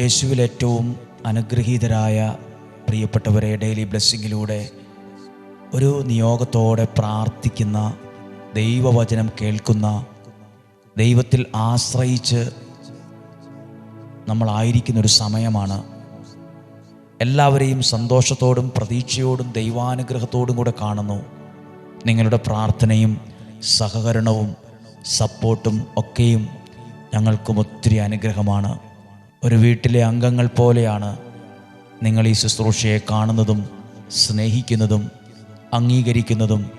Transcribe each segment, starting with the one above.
യേശുവിൽ ഏറ്റവും അനുഗ്രഹീതരായ പ്രിയപ്പെട്ടവരെ ഡെയിലി ബ്ലെസ്സിങ്ങിലൂടെ ഒരു നിയോഗത്തോടെ പ്രാർത്ഥിക്കുന്ന ദൈവവചനം കേൾക്കുന്ന ദൈവത്തിൽ ആശ്രയിച്ച് നമ്മളായിരിക്കുന്നൊരു സമയമാണ്. എല്ലാവരെയും സന്തോഷത്തോടും പ്രതീക്ഷയോടും ദൈവാനുഗ്രഹത്തോടും കൂടെ കാണുന്നു. നിങ്ങളുടെ പ്രാർത്ഥനയും സഹകരണവും സപ്പോർട്ടും ഒക്കെയും ഞങ്ങൾക്കും ഒത്തിരി അനുഗ്രഹമാണ്. ഒരു വീട്ടിലെ അംഗങ്ങൾ പോലെയാണ് നിങ്ങൾ ഈ ശുശ്രൂഷയെ കാണുന്നതും സ്നേഹിക്കുന്നതും അംഗീകരിക്കുന്നതും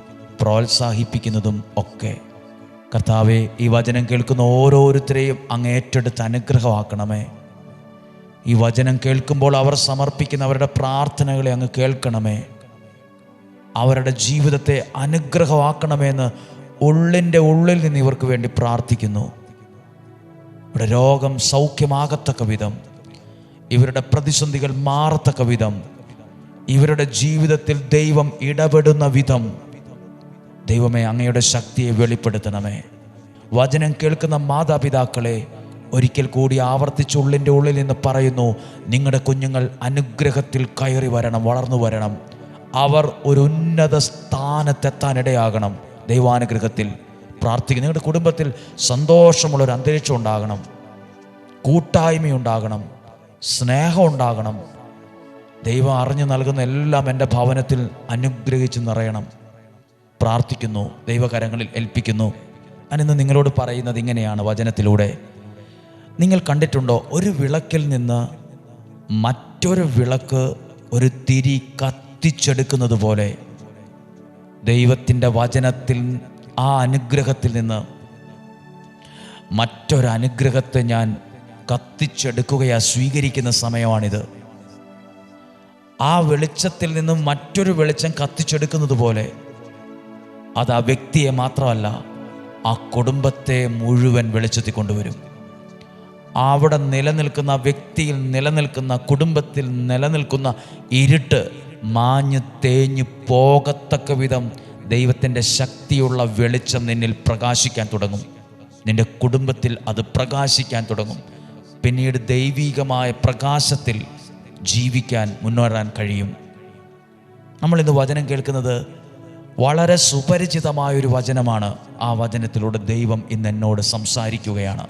പ്രോത്സാഹിപ്പിക്കുന്നതും ഒക്കെ. കർത്താവെ ഈ വചനം കേൾക്കുന്ന ഓരോരുത്തരെയും അങ്ങ് ഏറ്റെടുത്ത് അനുഗ്രഹമാക്കണമേ. ഈ വചനം കേൾക്കുമ്പോൾ അവർ സമർപ്പിക്കുന്ന അവരുടെ പ്രാർത്ഥനകളെ അങ്ങ് കേൾക്കണമേ. അവരുടെ ജീവിതത്തെ അനുഗ്രഹമാക്കണമെന്ന് ഉള്ളിന്റെ ഉള്ളിൽ നിന്ന് ഇവർക്ക് വേണ്ടി പ്രാർത്ഥിക്കുന്നു. ഇവിടെ രോഗം സൗഖ്യമാകത്തക്ക വിധം ഇവരുടെ പ്രതിസന്ധികൾ മാറത്തക്ക വിധം ഇവരുടെ ജീവിതത്തിൽ ദൈവം ഇടപെടുന്ന വിധം ദൈവമേ അങ്ങയുടെ ശക്തിയെ വെളിപ്പെടുത്തണമേ. വചനം കേൾക്കുന്ന മാതാപിതാക്കളെ ഒരിക്കൽ കൂടി ആവർത്തിച്ച് ഉള്ളിന്റെ ഉള്ളിൽ നിന്ന് പറയുന്നു നിങ്ങളുടെ കുഞ്ഞുങ്ങൾ അനുഗ്രഹത്തിൽ കയറി വരണം വളർന്നു വരണം. അവർ ഒരു ഉന്നത സ്ഥാനത്തെത്താനിടയാകണം ദൈവാനുഗ്രഹത്തിൽ. പ്രാർത്ഥിക്കുന്നു. നിങ്ങളുടെ കുടുംബത്തിൽ സന്തോഷമുള്ള ഒരു അന്തരീക്ഷം ഉണ്ടാകണം. കൂട്ടായ്മയുണ്ടാകണം സ്നേഹം ഉണ്ടാകണം. ദൈവം അറിഞ്ഞു നൽകുന്ന എല്ലാം എന്റെ ഭവനത്തിൽ അനുഗ്രഹിച്ച് നിറയണം. പ്രാർത്ഥിക്കുന്നു. ദൈവകരങ്ങളിൽ ഏൽപ്പിക്കുന്നു. ഞാനിന്ന് നിങ്ങളോട് പറയുന്നത് ഇങ്ങനെയാണ് വചനത്തിലൂടെ. നിങ്ങൾ കണ്ടിട്ടുണ്ടോ? ഒരു വിളക്കിൽ നിന്ന് മറ്റൊരു വിളക്ക് ഒരു തിരി കത്തിച്ചെടുക്കുന്നത് പോലെ ദൈവത്തിന്റെ വചനത്തിൽ ആ അനുഗ്രഹത്തിൽ നിന്ന് മറ്റൊരനുഗ്രഹത്തെ ഞാൻ കത്തിച്ചെടുക്കുകയാ സ്വീകരിക്കുന്ന സമയമാണിത്. ആ വെളിച്ചത്തിൽ നിന്നും മറ്റൊരു വെളിച്ചം കത്തിച്ചെടുക്കുന്നത് പോലെ അത് ആ വ്യക്തിയെ മാത്രമല്ല ആ കുടുംബത്തെ മുഴുവൻ വെളിച്ചത്തിൽ കൊണ്ടുവരും. അവിടെ നിലനിൽക്കുന്ന വ്യക്തിയിൽ നിലനിൽക്കുന്ന കുടുംബത്തിൽ നിലനിൽക്കുന്ന ഇരുട്ട് മാഞ്ഞ് തേഞ്ഞു പോകത്തക്ക വിധം ദൈവത്തിന്റെ ശക്തിയുള്ള വെളിച്ചം നിന്നിൽ പ്രകാശിക്കാൻ തുടങ്ങും. നിന്റെ കുടുംബത്തിൽ അത് പ്രകാശിക്കാൻ തുടങ്ങും. പിന്നീട് ദൈവീകമായ പ്രകാശത്തിൽ ജീവിക്കാൻ മുന്നേറാൻ കഴിയും. നമ്മളിന്ന് വചനം കേൾക്കുന്നത് വളരെ സുപരിചിതമായൊരു വചനമാണ്. ആ വചനത്തിലൂടെ ദൈവം ഇന്ന് എന്നോട് സംസാരിക്കുകയാണ്.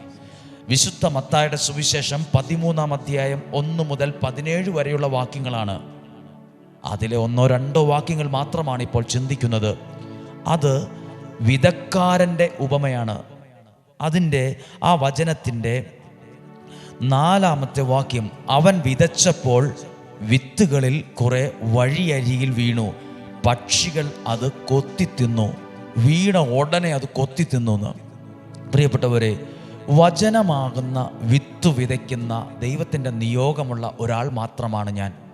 വിശുദ്ധ മത്തായുടെ സുവിശേഷം പതിമൂന്നാം അധ്യായം ഒന്ന് മുതൽ പതിനേഴ് വരെയുള്ള വാക്യങ്ങളാണ് അതിലെ ഒന്നോ രണ്ടോ വാക്യങ്ങൾ മാത്രമാണ് ഇപ്പോൾ ചിന്തിക്കുന്നത്. അത് വിധക്കാരന്റെ ഉപമയാണ്. അതിന്റെ ആ വചനത്തിന്റെ നാലാമത്തെ വാക്യം അവൻ വിതച്ചപ്പോൾ വിത്തുകളിൽ കുറെ വഴിയരിയിൽ വീണു. പക്ഷികൾ അത് കൊത്തി തിന്നു വീണ ഉടനെ അത് കൊത്തി തിന്നു എന്ന്. പ്രിയപ്പെട്ടവരെ വചനമാകുന്ന വിത്തു വിതയ്ക്കുന്ന ദൈവത്തിന്റെ നിയോഗമുള്ള ഒരാൾ മാത്രമാണ് ഞാൻ.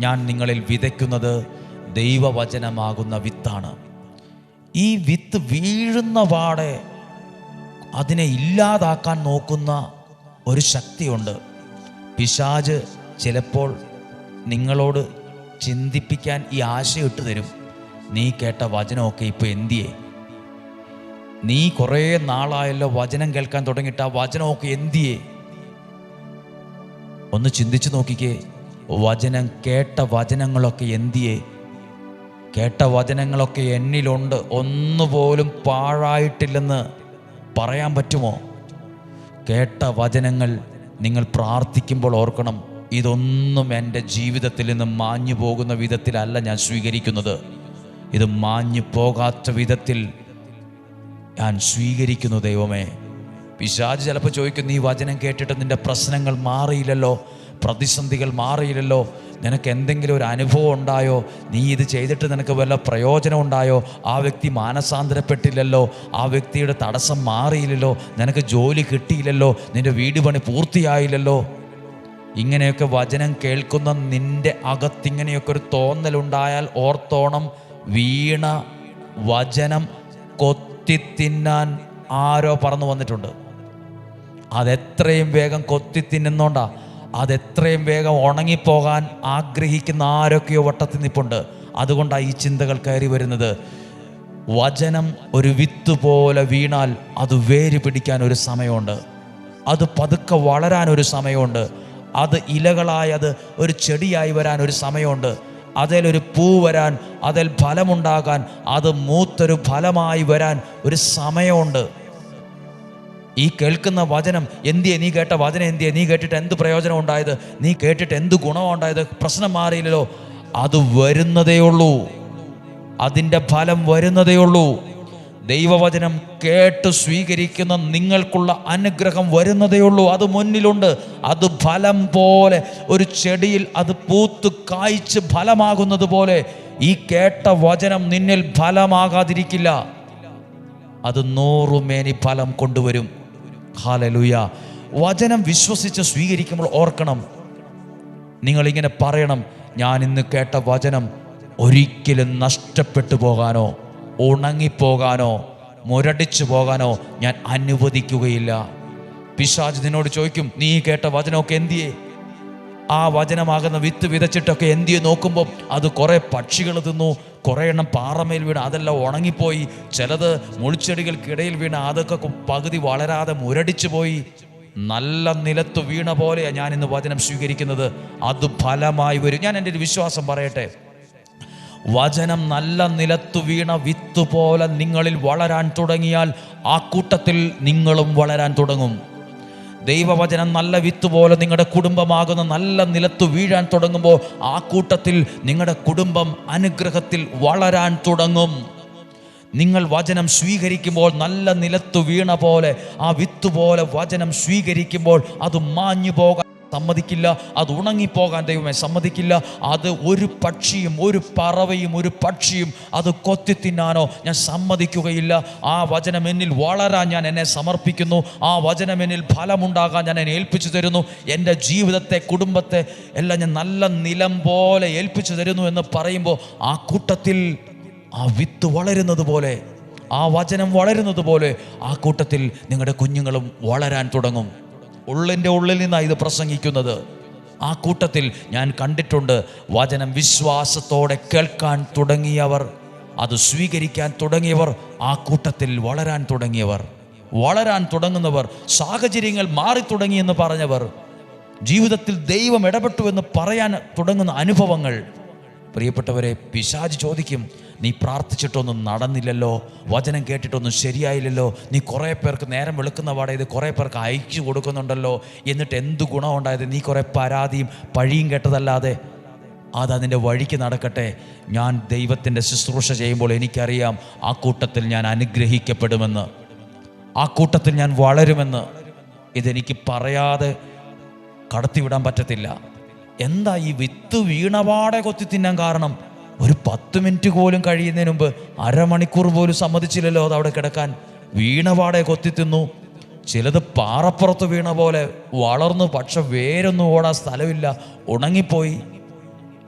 ഞാൻ നിങ്ങളിൽ വിതയ്ക്കുന്നത് ദൈവവചനമാകുന്ന വിത്താണ്. ഈ വിത്ത് വീഴുന്ന പാടെ അതിനെ ഇല്ലാതാക്കാൻ നോക്കുന്ന ഒരു ശക്തിയുണ്ട്. പിശാജ് ചിലപ്പോൾ നിങ്ങളോട് ചിന്തിപ്പിക്കാൻ ഈ ആശയം ഇട്ട് തരും. നീ കേട്ട വചനമൊക്കെ ഇപ്പോൾ എന്തിയേ? നീ കുറേ നാളായല്ലോ വചനം കേൾക്കാൻ തുടങ്ങിയിട്ട് ആ വചനമൊക്കെ എന്തിയേ? ഒന്ന് ചിന്തിച്ചു നോക്കിക്കേ. വചനം കേട്ട വചനങ്ങളൊക്കെ എന്തിയേ? കേട്ട വചനങ്ങളൊക്കെ എന്നിലുണ്ട്. ഒന്നുപോലും പാഴായിട്ടില്ലെന്ന് പറയാൻ പറ്റുമോ? കേട്ട വചനങ്ങൾ നിങ്ങൾ പ്രാർത്ഥിക്കുമ്പോൾ ഓർക്കണം ഇതൊന്നും എന്റെ ജീവിതത്തിൽ നിന്ന് മാഞ്ഞു പോകുന്ന വിധത്തിലല്ല ഞാൻ സ്വീകരിക്കുന്നത്. ഇത് മാഞ്ഞു പോകാത്ത വിധത്തിൽ ഞാൻ സ്വീകരിക്കുന്നു ദൈവമേ. പിശാജ് ചിലപ്പോൾ ചോദിക്കും ഈ വചനം കേട്ടിട്ട് നിന്റെ പ്രശ്നങ്ങൾ മാറിയില്ലല്ലോ? പ്രതിസന്ധികൾ മാറിയില്ലല്ലോ. നിനക്ക് എന്തെങ്കിലും ഒരു അനുഭവം ഉണ്ടായോ? നീ ഇത് ചെയ്തിട്ട് നിനക്ക് വല്ല പ്രയോജനം ഉണ്ടായോ? ആ വ്യക്തി മാനസാന്തരപ്പെട്ടില്ലല്ലോ. ആ വ്യക്തിയുടെ തടസ്സം മാറിയില്ലല്ലോ. നിനക്ക് ജോലി കിട്ടിയില്ലല്ലോ. നിന്റെ വീട് പണി പൂർത്തിയായില്ലല്ലോ. ഇങ്ങനെയൊക്കെ വചനം കേൾക്കുന്ന നിന്റെ അകത്തിങ്ങനെയൊക്കെ ഒരു തോന്നലുണ്ടായാൽ ഓർത്തോണം. വീണ വചനം കൊത്തിത്തിന്നാൻ ആരോ പറന്നു വന്നിട്ടുണ്ട്. അതെത്രയും വേഗം കൊത്തി തിന്നുന്നോണ്ടാ. അതെത്രയും വേഗം ഉണങ്ങിപ്പോകാൻ ആഗ്രഹിക്കുന്ന ആരൊക്കെയോ വട്ടത്തിൽ നിപ്പുണ്ട്. അതുകൊണ്ടാണ് ഈ ചിന്തകൾ കയറി വരുന്നത്. വചനം ഒരു വിത്ത് പോലെ വീണാൽ അത് വേര് പിടിക്കാൻ ഒരു സമയമുണ്ട്. അത് പതുക്കെ വളരാൻ ഒരു സമയമുണ്ട്. അത് ഇലകളായി അത് ഒരു ചെടിയായി വരാൻ ഒരു സമയമുണ്ട്. അതിലൊരു പൂ വരാൻ അതിൽ ഫലമുണ്ടാകാൻ അത് മൂത്തൊരു ഫലമായി വരാൻ ഒരു സമയമുണ്ട്. ഈ കേൾക്കുന്ന വചനം എന്തിയെ നീ കേട്ട വചനം എന്തിയെ നീ കേട്ടിട്ട് എന്ത് പ്രയോജനം ഉണ്ടായത്? നീ കേട്ടിട്ട് എന്ത് ഗുണം ഉണ്ടായത്? പ്രശ്നം മാറിയില്ലല്ലോ. അത് വരുന്നതേ ഉള്ളൂ. അതിന്റെ ഫലം വരുന്നതേ ഉള്ളൂ. ദൈവവചനം കേട്ട് സ്വീകരിക്കുന്ന നിങ്ങൾക്കുള്ള അനുഗ്രഹം വരുന്നതേ ഉള്ളൂ. അത് മുന്നിലുണ്ട്. അത് ഫലം പോലെ ഒരു ചെടിയിൽ അത് പൂത്ത് കായ്ച്ച് ഫലമാകുന്നത് പോലെ ഈ കേട്ട വചനം നിന്നിൽ ഫലമാകാതിരിക്കില്ല. അത് നൂറുമേനി ഫലം കൊണ്ടുവരും. ഹാലലുയ. വചനം വിശ്വസിച്ച് സ്വീകരിക്കുമ്പോൾ ഓർക്കണം. നിങ്ങളിങ്ങനെ പറയണം ഞാൻ ഇന്ന് കേട്ട വചനം ഒരിക്കലും നഷ്ടപ്പെട്ടു പോകാനോ ഉണങ്ങിപ്പോകാനോ മുരടിച്ചു പോകാനോ ഞാൻ അനുവദിക്കുകയില്ല. പിശാജ് നിന്നോട് ചോദിക്കും നീ കേട്ട വചനമൊക്കെ എന്തിയേ? ആ വചനമാകുന്ന വിത്ത് വിതച്ചിട്ടൊക്കെ എന്തിയെ നോക്കുമ്പോൾ അത് കുറേ പക്ഷികൾ തിന്നു കുറേ എണ്ണം പാറമേൽ വീണ് അതെല്ലാം ഉണങ്ങിപ്പോയി. ചിലത് മുളിച്ചെടികൾക്കിടയിൽ വീണ് അതൊക്കെ പകുതി വളരാതെ മുരടിച്ചു പോയി. നല്ല നിലത്ത് വീണ പോലെയാണ് ഞാൻ ഇന്ന് വചനം സ്വീകരിക്കുന്നത്. അത് ഫലമായി വരും. ഞാൻ എന്റെ ഒരു വിശ്വാസം പറയട്ടെ. വചനം നല്ല നിലത്തു വീണ വിത്ത് പോലെ നിങ്ങളിൽ വളരാൻ തുടങ്ങിയാൽ ആ കൂട്ടത്തിൽ നിങ്ങളും വളരാൻ തുടങ്ങും. ദൈവവചനം നല്ല വിത്ത് പോലെ നിങ്ങളുടെ കുടുംബമാകുന്ന നല്ല നിലത്ത് വീഴാൻ തുടങ്ങുമ്പോൾ ആ കൂട്ടത്തിൽ നിങ്ങളുടെ കുടുംബം അനുഗ്രഹത്തിൽ വളരാൻ തുടങ്ങും. നിങ്ങൾ വചനം സ്വീകരിക്കുമ്പോൾ നല്ല നിലത്ത് വീണ പോലെ ആ വിത്ത് പോലെ വചനം സ്വീകരിക്കുമ്പോൾ അത് മാഞ്ഞു പോകാൻ സമ്മതിക്കില്ല. അത് ഉണങ്ങിപ്പോകാൻ ദൈവമേ സമ്മതിക്കില്ല. അത് ഒരു പക്ഷിയും ഒരു പറവയും ഒരു പക്ഷിയും അത് കൊത്തി തിന്നാനോ ഞാൻ സമ്മതിക്കുകയില്ല. ആ വചനം എന്നിൽ വളരാൻ ഞാൻ എന്നെ സമർപ്പിക്കുന്നു. ആ വചനം എന്നിൽ ഫലമുണ്ടാകാൻ ഞാൻ എന്നെ ഏൽപ്പിച്ചു തരുന്നു. എന്റെ ജീവിതത്തെ കുടുംബത്തെ എല്ലാം ഞാൻ നല്ല നിലം പോലെ ഏൽപ്പിച്ചു തരുന്നു എന്ന് പറയുമ്പോൾ ആ കൂട്ടത്തിൽ ആ വിത്ത് വളരുന്നത് പോലെ ആ വചനം വളരുന്നത് പോലെ ആ കൂട്ടത്തിൽ നിങ്ങളുടെ കുഞ്ഞുങ്ങളും വളരാൻ തുടങ്ങും. ഉള്ളിന്റെ ഉള്ളിൽ നിന്നാണ് ഇത് പ്രസംഗിക്കുന്നത്. ആ കൂട്ടത്തിൽ ഞാൻ കണ്ടിട്ടുണ്ട് വചനം വിശ്വാസത്തോടെ കേൾക്കാൻ തുടങ്ങിയവർ അത് സ്വീകരിക്കാൻ തുടങ്ങിയവർ ആ കൂട്ടത്തിൽ വളരാൻ തുടങ്ങിയവർ. വളരാൻ തുടങ്ങുന്നവർ സാഹചര്യങ്ങൾ മാറി തുടങ്ങിയെന്ന് പറഞ്ഞവർ. ജീവിതത്തിൽ ദൈവം ഇടപെട്ടു എന്ന് പറയാൻ തുടങ്ങുന്ന അനുഭവങ്ങൾ. പ്രിയപ്പെട്ടവരെ പിശാജ് ചോദിക്കും നീ പ്രാർത്ഥിച്ചിട്ടൊന്നും നടന്നില്ലല്ലോ വചനം കേട്ടിട്ടൊന്നും ശരിയായില്ലല്ലോ നീ കുറേ പേർക്ക് നേരം വെളുക്കുന്ന പാടെ ഇത് കുറേ പേർക്ക് അയച്ചു കൊടുക്കുന്നുണ്ടല്ലോ എന്നിട്ട് എന്ത് ഗുണമുണ്ടായത് നീ കുറേ പരാതിയും പഴിയും കേട്ടതല്ലാതെ. അതതിന്റെ വഴിക്ക് നടക്കട്ടെ. ഞാൻ ദൈവത്തിന്റെ ശുശ്രൂഷ ചെയ്യുമ്പോൾ എനിക്കറിയാം ആ കൂട്ടത്തിൽ ഞാൻ അനുഗ്രഹിക്കപ്പെടുമെന്ന്. ആ കൂട്ടത്തിൽ ഞാൻ വളരുമെന്ന്. ഇതെനിക്ക് പറയാതെ കടത്തിവിടാൻ പറ്റത്തില്ല. എന്താ ഈ വിത്ത് വീണപാടെ കൊത്തി തിന്നാൻ കാരണം? ഒരു പത്ത് മിനിറ്റ് പോലും കഴിയുന്നതിന് മുമ്പ് അരമണിക്കൂർ പോലും സമ്മതിച്ചില്ലല്ലോ അത് അവിടെ കിടക്കാൻ. വീണപാടെ കൊത്തി തിന്നു. ചിലത് പാറപ്പുറത്ത് വീണ പോലെ വളർന്നു പക്ഷെ വേരൊന്നും ഓടാൻ സ്ഥലമില്ല. ഉണങ്ങിപ്പോയി.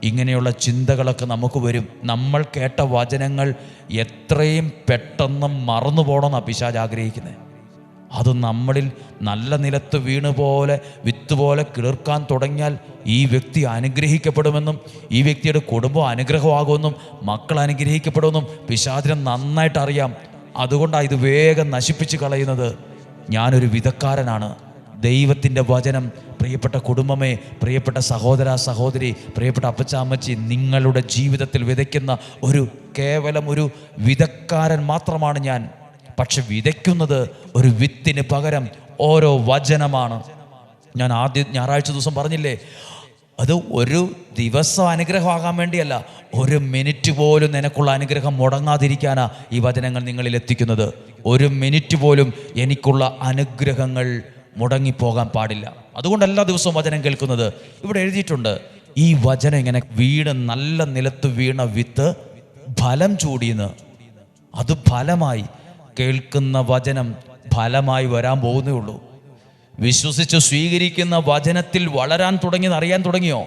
ഇങ്ങനെയുള്ള ചിന്തകളൊക്കെ നമുക്ക് വരും. നമ്മൾ കേട്ട വചനങ്ങൾ എത്രയും പെട്ടെന്ന് മറന്നു പോകണമെന്നാണ് പിശാജ് ആഗ്രഹിക്കുന്നത്. അത് നമ്മളിൽ നല്ല നിലത്ത് വീണുപോലെ വിത്ത് പോലെ കിളിർക്കാൻ തുടങ്ങിയാൽ ഈ വ്യക്തി അനുഗ്രഹിക്കപ്പെടുമെന്നും ഈ വ്യക്തിയുടെ കുടുംബം അനുഗ്രഹമാകുമെന്നും മക്കൾ അനുഗ്രഹിക്കപ്പെടുമെന്നും പിശാചിനെ നന്നായിട്ട് അറിയാം. അതുകൊണ്ടാണ് ഇത് വേഗം നശിപ്പിച്ച് കളയുന്നത്. ഞാനൊരു വിധക്കാരനാണ്. ദൈവത്തിന്റെ വചനം പ്രിയപ്പെട്ട കുടുംബമേ പ്രിയപ്പെട്ട സഹോദര സഹോദരി പ്രിയപ്പെട്ട അപ്പച്ച അമ്മച്ചി നിങ്ങളുടെ ജീവിതത്തിൽ വിതയ്ക്കുന്ന ഒരു കേവലം ഒരു വിധക്കാരൻ മാത്രമാണ് ഞാൻ. പക്ഷെ വിതയ്ക്കുന്നത് ഒരു വിത്തിന് പകരം ഓരോ വചനമാണ്. ഞാൻ ആദ്യ ഞായറാഴ്ച ദിവസം പറഞ്ഞില്ലേ അത് ഒരു ദിവസം അനുഗ്രഹമാകാൻ വേണ്ടിയല്ല ഒരു മിനിറ്റ് പോലും നിനക്കുള്ള അനുഗ്രഹം മുടങ്ങാതിരിക്കാനാ ഈ വചനങ്ങൾ നിങ്ങളിൽ എത്തിക്കുന്നത്. ഒരു മിനിറ്റ് പോലും എനിക്കുള്ള അനുഗ്രഹങ്ങൾ മുടങ്ങിപ്പോകാൻ പാടില്ല. അതുകൊണ്ട് എല്ലാ ദിവസവും വചനം കേൾക്കുന്നത് ഇവിടെ എഴുതിയിട്ടുണ്ട്. ഈ വചനം ഇങ്ങനെ വീണ് നല്ല നിലത്ത് വീണ വിത്ത് ഫലം ചൂടിയെന്ന്. അത് ഫലമായി കേൾക്കുന്ന വചനം ഫലമായി വരാൻ പോകുന്നേ ഉള്ളൂ. വിശ്വസിച്ച് സ്വീകരിക്കുന്ന വചനത്തിൽ വളരാൻ തുടങ്ങിയത് അറിയാൻ തുടങ്ങിയോ?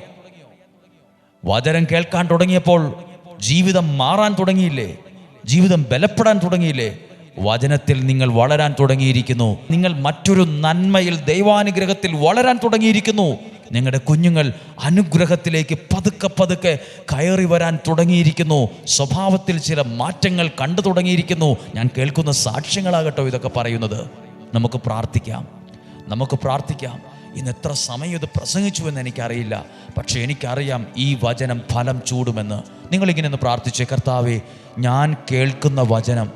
വചനം കേൾക്കാൻ തുടങ്ങിയപ്പോൾ ജീവിതം മാറാൻ തുടങ്ങിയില്ലേ? ജീവിതം ബലപ്പെടാൻ തുടങ്ങിയില്ലേ? വചനത്തിൽ നിങ്ങൾ വളരാൻ തുടങ്ങിയിരിക്കുന്നു. നിങ്ങൾ മറ്റൊരു നന്മയിൽ ദൈവാനുഗ്രഹത്തിൽ വളരാൻ തുടങ്ങിയിരിക്കുന്നു. നിങ്ങളുടെ കുഞ്ഞുങ്ങൾ അനുഗ്രഹത്തിലേക്ക് പതുക്കെ പതുക്കെ കയറി വരാൻ തുടങ്ങിയിരിക്കുന്നു. സ്വഭാവത്തിൽ ചില മാറ്റങ്ങൾ കണ്ടു തുടങ്ങിയിരിക്കുന്നു. ഞാൻ കേൾക്കുന്ന സാക്ഷ്യങ്ങളാകട്ടോ ഇതൊക്കെ പറയുന്നത്. നമുക്ക് പ്രാർത്ഥിക്കാം. നമുക്ക് പ്രാർത്ഥിക്കാം. ഇന്ന് എത്ര സമയം ഇത് പ്രസംഗിച്ചു എന്ന് എനിക്കറിയില്ല. പക്ഷേ എനിക്കറിയാം ഈ വചനം ഫലം ചൂടുമെന്ന്. നിങ്ങളിങ്ങനെ ഒന്ന് പ്രാർത്ഥിച്ചേ കർത്താവേ ഞാൻ കേൾക്കുന്ന വചനം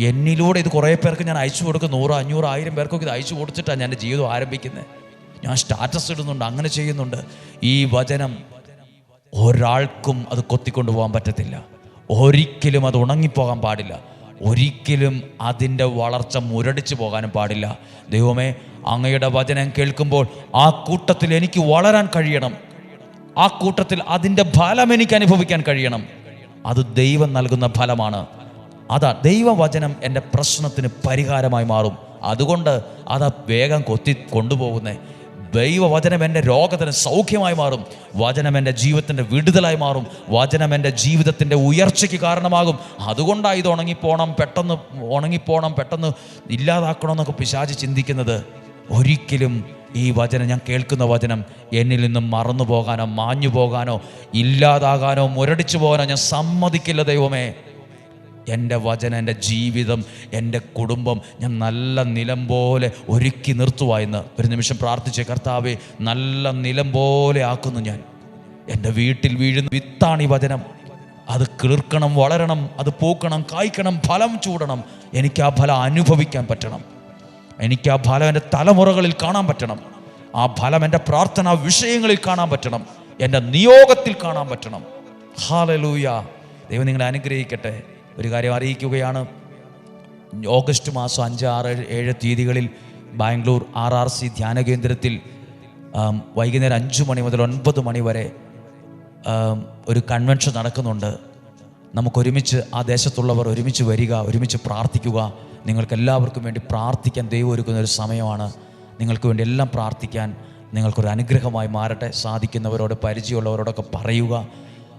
എന്നിലൂടെ ഇത് കുറേ പേർക്ക് ഞാൻ അയച്ചു കൊടുക്കും നൂറ് അഞ്ഞൂറ് ആയിരം പേർക്കൊക്കെ ഇത് അയച്ചു കൊടുത്തിട്ടാണ് ഞാൻ ജീവിതം ആരംഭിക്കുന്നത്. ഞാൻ സ്റ്റാറ്റസ് ഇടുന്നുണ്ട് അങ്ങനെ ചെയ്യുന്നുണ്ട്. ഈ വചനം ഒരാൾക്കും അത് കൊത്തിക്കൊണ്ടു പോകാൻ പറ്റത്തില്ല. ഒരിക്കലും അത് ഉണങ്ങിപ്പോകാൻ പാടില്ല. ഒരിക്കലും അതിന്റെ വളർച്ച മുരടിച്ചു പോകാനും പാടില്ല. ദൈവമേ അങ്ങയുടെ വചനം കേൾക്കുമ്പോൾ ആ കൂട്ടത്തിൽ എനിക്ക് വളരാൻ കഴിയണം. ആ കൂട്ടത്തിൽ അതിന്റെ ഫലം എനിക്ക് അനുഭവിക്കാൻ കഴിയണം. അത് ദൈവം നൽകുന്ന ഫലമാണ്. അതാ ദൈവവചനം എന്റെ പ്രശ്നത്തിന് പരിഹാരമായി മാറും. അതുകൊണ്ട് അതാ വേഗം കൊത്തി കൊണ്ടുപോകുന്നേ. ദൈവവചനം എന്റെ രോഗത്തിന് സൗഖ്യമായി മാറും. വചനം എന്റെ ജീവിതത്തിന്റെ വിടുതലായി മാറും. വചനം എന്റെ ജീവിതത്തിന്റെ ഉയർച്ചയ്ക്ക് കാരണമാകും. അതുകൊണ്ടാണ് ഇത് ഉണങ്ങിപ്പോണം പെട്ടെന്ന് ഉണങ്ങിപ്പോണം പെട്ടെന്ന് ഇല്ലാതാക്കണം എന്നൊക്കെ പിശാചി ചിന്തിക്കുന്നത്. ഒരിക്കലും ഈ വചനം ഞാൻ കേൾക്കുന്ന വചനം എന്നിൽ നിന്നും മറന്നു പോകാനോ മാഞ്ഞു പോകാനോ ഇല്ലാതാകാനോ മുരടിച്ചു പോകാനോ ഞാൻ സമ്മതിക്കില്ല ദൈവമേ. എന്റെ വചനം എന്റെ ജീവിതം എന്റെ കുടുംബം ഞാൻ നല്ല നിലം പോലെ ഒരുക്കി നിർത്തുവായെന്ന് ഒരു നിമിഷം പ്രാർത്ഥിച്ച. കർത്താവെ നല്ല നിലം പോലെ ആക്കുന്നു ഞാൻ. എന്റെ വീട്ടിൽ വീഴുന്ന വിത്താണി വചനം. അത് കിളിർക്കണം വളരണം അത് പൂക്കണം കായ്ക്കണം ഫലം ചൂടണം. എനിക്ക് ആ ഫലം അനുഭവിക്കാൻ പറ്റണം. എനിക്ക് ആ ഫലം എന്റെ തലമുറകളിൽ കാണാൻ പറ്റണം. ആ ഫലം എന്റെ പ്രാർത്ഥനാ വിഷയങ്ങളിൽ കാണാൻ പറ്റണം. എന്റെ നിയോഗത്തിൽ കാണാൻ പറ്റണം. ഹാലലൂയ. ദൈവം നിങ്ങളെ അനുഗ്രഹിക്കട്ടെ. ഒരു കാര്യം അറിയിക്കുകയാണ്. ഓഗസ്റ്റ് മാസം അഞ്ച് ആറ് ഏഴ് തീയതികളിൽ ബാംഗ്ലൂർ ആർ ആർ സി ധ്യാന കേന്ദ്രത്തിൽ വൈകുന്നേരം അഞ്ച് മണി മുതൽ ഒൻപത് മണി വരെ ഒരു കൺവെൻഷൻ നടക്കുന്നുണ്ട്. നമുക്കൊരുമിച്ച് ആ ദേശത്തുള്ളവർ ഒരുമിച്ച് വരിക ഒരുമിച്ച് പ്രാർത്ഥിക്കുക. നിങ്ങൾക്ക് എല്ലാവർക്കും വേണ്ടി പ്രാർത്ഥിക്കാൻ ദൈവം ഒരുക്കുന്ന ഒരു സമയമാണ്. നിങ്ങൾക്ക് വേണ്ടി എല്ലാം പ്രാർത്ഥിക്കാൻ നിങ്ങൾക്കൊരു അനുഗ്രഹമായി മാറട്ടെ. സാധിക്കുന്നവരോട് പരിചയമുള്ളവരോടൊക്കെ പറയുക.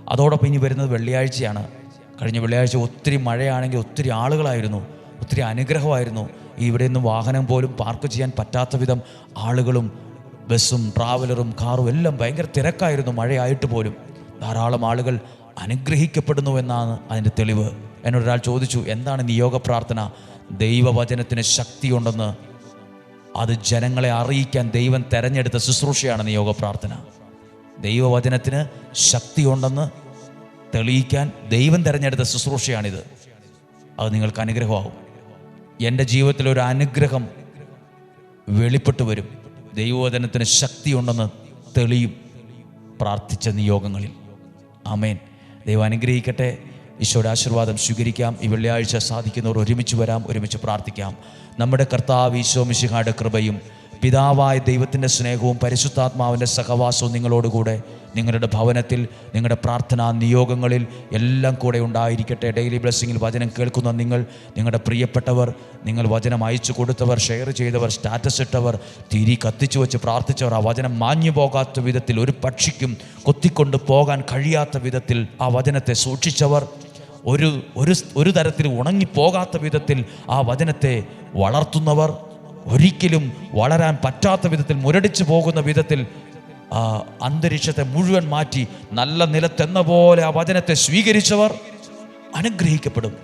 അതോടൊപ്പം ഇനി വരുന്നത് വെള്ളിയാഴ്ചയാണ്. കഴിഞ്ഞ വെള്ളിയാഴ്ച ഒത്തിരി മഴയാണെങ്കിൽ ഒത്തിരി ആളുകളായിരുന്നു ഒത്തിരി അനുഗ്രഹമായിരുന്നു. ഇവിടെ നിന്ന് വാഹനം പോലും പാർക്ക് ചെയ്യാൻ പറ്റാത്ത വിധം ആളുകളും ബസ്സും ട്രാവലറും കാറും എല്ലാം ഭയങ്കര തിരക്കായിരുന്നു മഴയായിട്ട് പോലും. ധാരാളം ആളുകൾ അനുഗ്രഹിക്കപ്പെടുന്നു എന്നാണ് അതിന്റെ തെളിവ്. എന്നോടൊരാൾ ചോദിച്ചു എന്താണ് നിയോഗ പ്രാർത്ഥന? ദൈവവചനത്തിന് ശക്തിയുണ്ടെന്ന്. അത് ജനങ്ങളെ അറിയിക്കാൻ ദൈവം തെരഞ്ഞെടുത്ത ശുശ്രൂഷയാണ് നിയോഗ പ്രാർത്ഥന. ദൈവവചനത്തിന് ശക്തിയുണ്ടെന്ന് തെളിയിക്കാൻ ദൈവം തിരഞ്ഞെടുത്ത ശുശ്രൂഷയാണിത്. അത് നിങ്ങൾക്ക് അനുഗ്രഹമാവും. എന്റെ ജീവിതത്തിൽ ഒരു അനുഗ്രഹം വെളിപ്പെട്ടു വരും. ദൈവവചനത്തിന് ശക്തിയുണ്ടെന്ന് തെളിയും പ്രാർത്ഥിച്ച നിയോഗങ്ങളിൽ. ആമേൻ. ദൈവം അനുഗ്രഹിക്കട്ടെ. ഈശോയുടെ ആശീർവാദം സ്വീകരിക്കാം. ഈ വെള്ളിയാഴ്ച സാധിക്കുന്നവർ ഒരുമിച്ച് വരാം ഒരുമിച്ച് പ്രാർത്ഥിക്കാം. നമ്മുടെ കർത്താവ് ഈശോ മിശിഹായുടെ കൃപയും പിതാവായ ദൈവത്തിന്റെ സ്നേഹവും പരിശുദ്ധാത്മാവിന്റെ സഹവാസവും നിങ്ങളോടുകൂടെ നിങ്ങളുടെ ഭവനത്തിൽ നിങ്ങളുടെ പ്രാർത്ഥനാ നിയോഗങ്ങളിൽ എല്ലാം കൂടെ ഉണ്ടായിരിക്കട്ടെ. ഡെയിലി ബ്ലെസ്സിങ്ങിൽ വചനം കേൾക്കുന്ന നിങ്ങൾ നിങ്ങളുടെ പ്രിയപ്പെട്ടവർ നിങ്ങൾ വചനം അയച്ചു കൊടുത്തവർ ഷെയർ ചെയ്തവർ സ്റ്റാറ്റസ് ഇട്ടവർ തിരി കത്തിച്ചു വെച്ച് പ്രാർത്ഥിച്ചവർ ആ വചനം മാഞ്ഞു പോകാത്ത വിധത്തിൽ ഒരു പക്ഷിക്കും കൊത്തിക്കൊണ്ട് പോകാൻ കഴിയാത്ത വിധത്തിൽ ആ വചനത്തെ സൂക്ഷിച്ചവർ ഒരു ഒരു ഒരു തരത്തിൽ ഉണങ്ങിപ്പോകാത്ത വിധത്തിൽ ആ വചനത്തെ വളർത്തുന്നവർ ഒരിക്കലും വളരാൻ പറ്റാത്ത വിധത്തിൽ മുരടിച്ചു പോകുന്ന വിധത്തിൽ അന്തരീക്ഷത്തെ മുഴുവൻ മാറ്റി നല്ല നിലത്തെന്ന പോലെ ആ വചനത്തെ സ്വീകരിച്ചവർ അനുഗ്രഹിക്കപ്പെടും.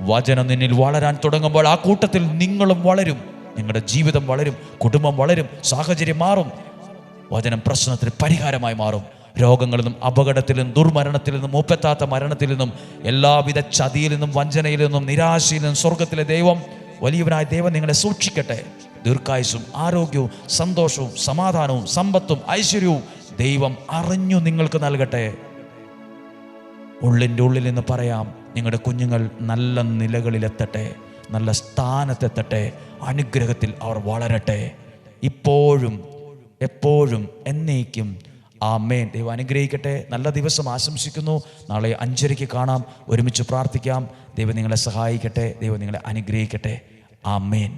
വചനം നിന്നിൽ വളരാൻ തുടങ്ങുമ്പോൾ ആ കൂട്ടത്തിൽ നിങ്ങളും വളരും നിങ്ങളുടെ ജീവിതം വളരും കുടുംബം വളരും സാഹചര്യം മാറും. വചനം പ്രശ്നത്തിന് പരിഹാരമായി മാറും. രോഗങ്ങളിൽ നിന്നും അപകടത്തിൽ നിന്നും ദുർമരണത്തിൽ നിന്നും മൂപ്പത്താത്ത മരണത്തിൽ നിന്നും എല്ലാവിധ ചതിയിൽ നിന്നും വഞ്ചനയിൽ നിന്നും നിരാശയിൽ നിന്നും സ്വർഗത്തിലെ ദൈവം വലിയവനായ ദൈവം നിങ്ങളെ സൂക്ഷിക്കട്ടെ. ദീർഘായുസും ആരോഗ്യവും സന്തോഷവും സമാധാനവും സമ്പത്തും ഐശ്വര്യവും ദൈവം അറിഞ്ഞു നിങ്ങൾക്ക് നൽകട്ടെ. ഉള്ളിന്റെ ഉള്ളിൽ നിന്ന് പറയാം നിങ്ങളുടെ കുഞ്ഞുങ്ങൾ നല്ല നിലകളിലെത്തട്ടെ നല്ല സ്ഥാനത്തെത്തട്ടെ അനുഗ്രഹത്തിൽ അവർ വളരട്ടെ. ഇപ്പോഴും എപ്പോഴും എന്നേക്കും ആ മേൻ ദൈവം അനുഗ്രഹിക്കട്ടെ. നല്ല ദിവസം ആശംസിക്കുന്നു. നാളെ അഞ്ചരയ്ക്ക് കാണാം. ഒരുമിച്ച് പ്രാർത്ഥിക്കാം. ദൈവം നിങ്ങളെ സഹായിക്കട്ടെ. ദൈവം നിങ്ങളെ അനുഗ്രഹിക്കട്ടെ. ആമേൻ.